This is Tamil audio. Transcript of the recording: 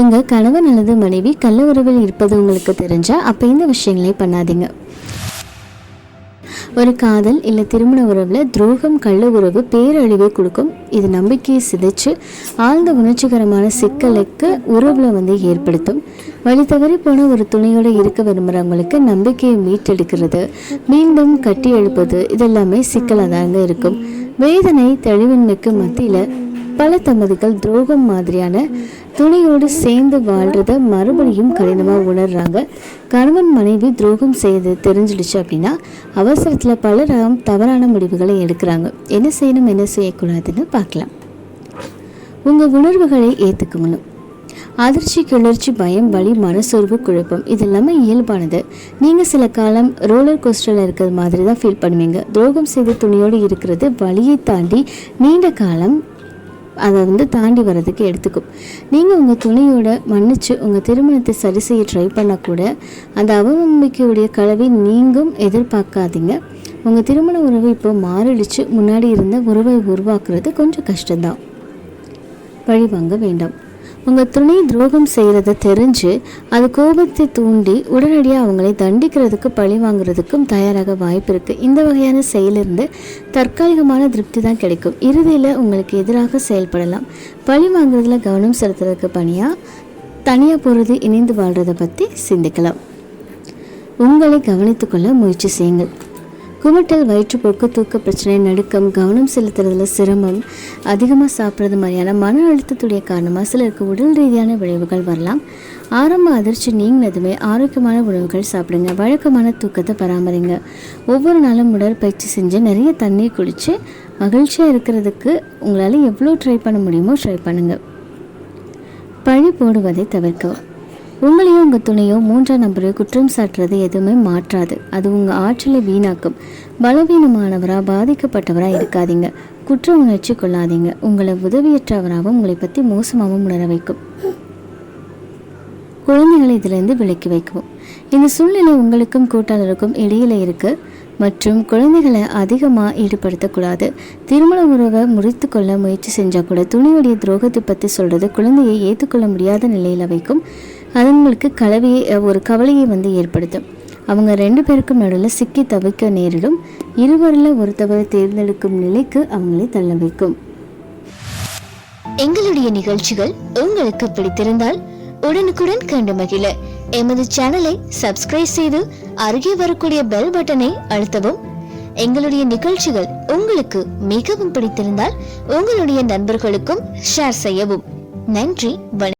உங்கள் கணவன் அல்லது மனைவி கள்ள உறவில் இருப்பது உங்களுக்கு தெரிஞ்சால் அப்போ இந்த விஷயங்களை பண்ணாதீங்க. ஒரு காதல் இல்லை திருமண உறவில் துரோகம் கள்ள உறவு பேரழிவை கொடுக்கும். இது நம்பிக்கையை சிதைச்சு ஆழ்ந்த உணர்ச்சிகரமான சிக்கலுக்கு உறவில் வந்து ஏற்படுத்தும். வழி தவறி போன ஒரு துணையோடு இருக்க விரும்புகிறவங்களுக்கு நம்பிக்கையை மீட்டெடுக்கிறது. மீண்டும் கட்டி எழுப்பது இதெல்லாமே சிக்கலாக தாங்க இருக்கும். வேதனை தெளிவின்மைக்கு மத்தியில் பல தம்பதிகள் துரோகம் மாதிரியான துணையோடு சேர்ந்து வாழ்றத மறுபடியும் கடினமாக உணர்றாங்க. கணவன் மனைவி துரோகம் செய்து தெரிஞ்சிடுச்சு அப்படின்னா அவசரத்தில் பலரும் தவறான முடிவுகளை எடுக்கிறாங்க. என்ன செய்யணும் என்ன செய்யக்கூடாதுன்னு பார்க்கலாம். உங்கள் உணர்வுகளை ஏற்றுக்கணும் அதிர்ச்சி கிளர்ச்சி பயம் வலி மனசோர்வு குழப்பம் இது எல்லாமே இயல்பானது. நீங்கள் சில காலம் ரோலர் கோஸ்டரில் இருக்கிற மாதிரி தான் ஃபீல் பண்ணுவீங்க. துரோகம் செய்த துணியோடு இருக்கிறது வலியை தாண்டி நீண்ட காலம் அதை வந்து தாண்டி வர்றதுக்கு எடுத்துக்கும். நீங்கள் உங்கள் துணையோட மன்னிச்சு உங்கள் திருமணத்தை சரி செய்ய ட்ரை பண்ணால் கூட அந்த அவநம்பிக்கையுடைய கலவை நீங்கும் எதிர்பார்க்காதீங்க. உங்கள் திருமண உறவு இப்போ மாறிடுச்சு. முன்னாடி இருந்த உறவை உருவாக்குறது கொஞ்சம் கஷ்டம்தான். பழி வாங்க வேண்டாம். உங்கள் துணை துரோகம் செய்கிறத தெரிஞ்சு அது கோபத்தை தூண்டி உடனடியாக அவங்களை தண்டிக்கிறதுக்கு பழி வாங்குறதுக்கும் தயாராக வாய்ப்பு இருக்குது இந்த வகையான செயலிருந்து தற்காலிகமான திருப்தி தான் கிடைக்கும். இறுதியில் உங்களுக்கு எதிராக செயல்படலாம். பழி வாங்குறதுல கவனம் செலுத்துறதுக்கு பணியாக தனியாக போகிறது இணைந்து வாழ்கிறத பற்றி சிந்திக்கலாம். உங்களை கவனித்துக்கொள்ள முயற்சி செய்யுங்கள். குமட்டல் வயிற்றுப்போக்கு தூக்க பிரச்சனை நடுக்கம் கவனம் செலுத்துறதுல சிரமம் அதிகமாக சாப்பிட்றது மாதிரியான மன அழுத்தத்துடைய காரணமாக சிலருக்கு உடல் ரீதியான விளைவுகள் வரலாம். ஆரம்ப அதிர்ச்சி நீங்கினதுமே ஆரோக்கியமான உணவுகள் சாப்பிடுங்க. வழக்கமான தூக்கத்தை பராமரிங்க. ஒவ்வொரு நாளும் உடற்பயிற்சி செஞ்சு நிறைய தண்ணீர் குடித்து மகிழ்ச்சியாக இருக்கிறதுக்கு உங்களால் எவ்வளோ ட்ரை பண்ண முடியுமோ ட்ரை பண்ணுங்கள் பழி போடுவதை தவிர்க்கவும். உங்களையும் உங்கள் துணையோ மூன்றாம் நபரை குற்றம் சாட்டுறது எதுவுமே மாற்றாது. அது உங்கள் ஆற்றலை வீணாக்கும். பலவீனமானவராக பாதிக்கப்பட்டவராக இருக்காதீங்க. குற்ற உணர்ச்சி கொள்ளாதீங்க. உங்களை உதவியற்றவராகவும் உங்களை பற்றி மோசமாகவும் உணர வைக்கும். குழந்தைகளை இதிலிருந்து விலக்கி வைக்கவும். இந்த சூழ்நிலை உங்களுக்கும் கூட்டாளருக்கும் இடையில இருக்கு. மற்றும் குழந்தைகளை அதிகமாக ஈடுபடுத்தக்கூடாது. திருமண உறவை முறித்து கொள்ள முயற்சி செஞ்சால் கூட துணியுடைய துரோகத்தை பற்றி சொல்கிறது குழந்தையை ஏற்றுக்கொள்ள முடியாத நிலையில் வைக்கும். அதுங்களுக்கு கலவையை ஒரு கவலையை வந்து ஏற்படுத்தும். அவங்க ரெண்டு பேருக்கும் நடுவில் சிக்கி தவிக்க நேரிடும். இருவரில் ஒருத்தவரை தேர்ந்தெடுக்கும் நிலைக்கு அவங்களை தள்ள வைக்கும். எங்களுடைய நிகழ்ச்சிகள் உங்களுக்கு பிடித்திருந்தால் உடனுக்குடன் கண்டு மகிழ. எமது சேனலை சப்ஸ்கிரைப் செய்து அருகே வரக்கூடிய பெல் பட்டனை அழுத்தவும். எங்களுடைய நிகழ்ச்சிகள் உங்களுக்கு மிகவும் பிடித்திருந்தால் உங்களுடைய நண்பர்களுக்கும் ஷேர் செய்யவும். நன்றி வணக்கம்.